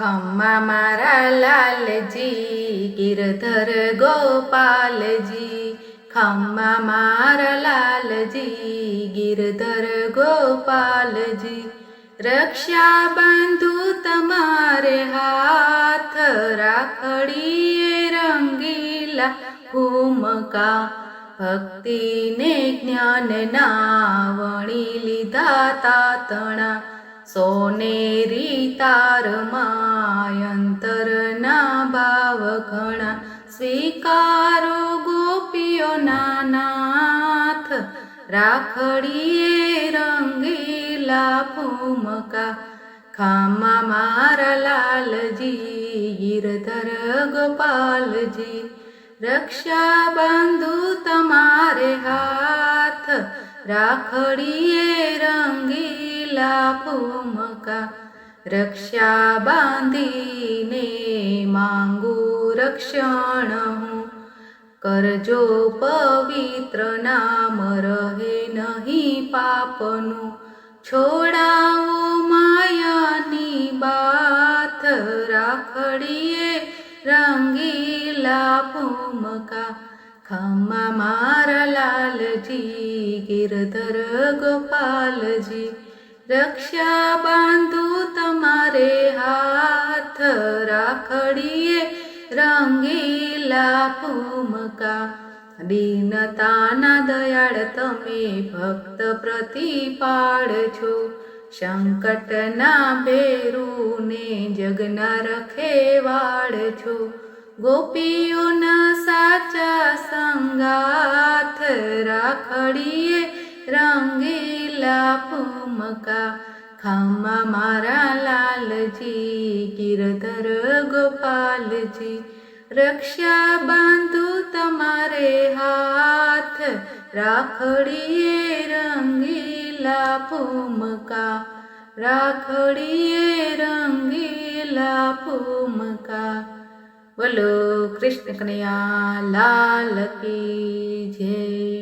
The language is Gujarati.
ખમ્મા મારા લાલજી, ગિરધર ગોપાલજી. ખમ્મા મારા લાલજી, ગિરધર ગોપાલજી. રક્ષા બંધુ તમારે હાથ રાખડીએ રંગીલા ભૂમકા ભક્તિને જ્ઞાનના વણી લીધા તાતણા. સોનેરી તારમાં અંતરના ભાવ ઘણા. સ્વીકારો ગોપીઓના નાથ રાખડીએ રંગીલા ફૂમકા. ખામા મારા લાલજી ગિરધર ગોપાલજી. રક્ષા બંધુ તમારે હાથ. રાખડીએ રંગીલા ભૂમકા રક્ષા બાંધીને માંગુ રક્ષણ હું કરજો પવિત્ર નામ રહે નહીં પાપનું છોડાવો માયાની બાથ રાખડીએ રંગીલા ભૂમકા ખમ્મા મારા લાલજી ગિરધર ગોપાલજી રક્ષા બાંધું તમારે હાથ રાખડીએ રંગીલા ભૂમકા દીનતાના દયાળ તમે ભક્ત પ્રતિપાળ છો. સંકટના ભેરુને જગના રખેવાળ છો. ગોપીઓના સાચા સંગાથ રાખડીએ રંગીલા ભૂમકા ખામા મારા લાલજી ગિરધર ગોપાલજી રક્ષા બાંધુ તમારે હાથ રાખડીએ રંગીલા ભૂમકા રાખડીએ રંગીલા ભૂમકા બોલો કૃષ્ણ કનૈયા લાલ કી જય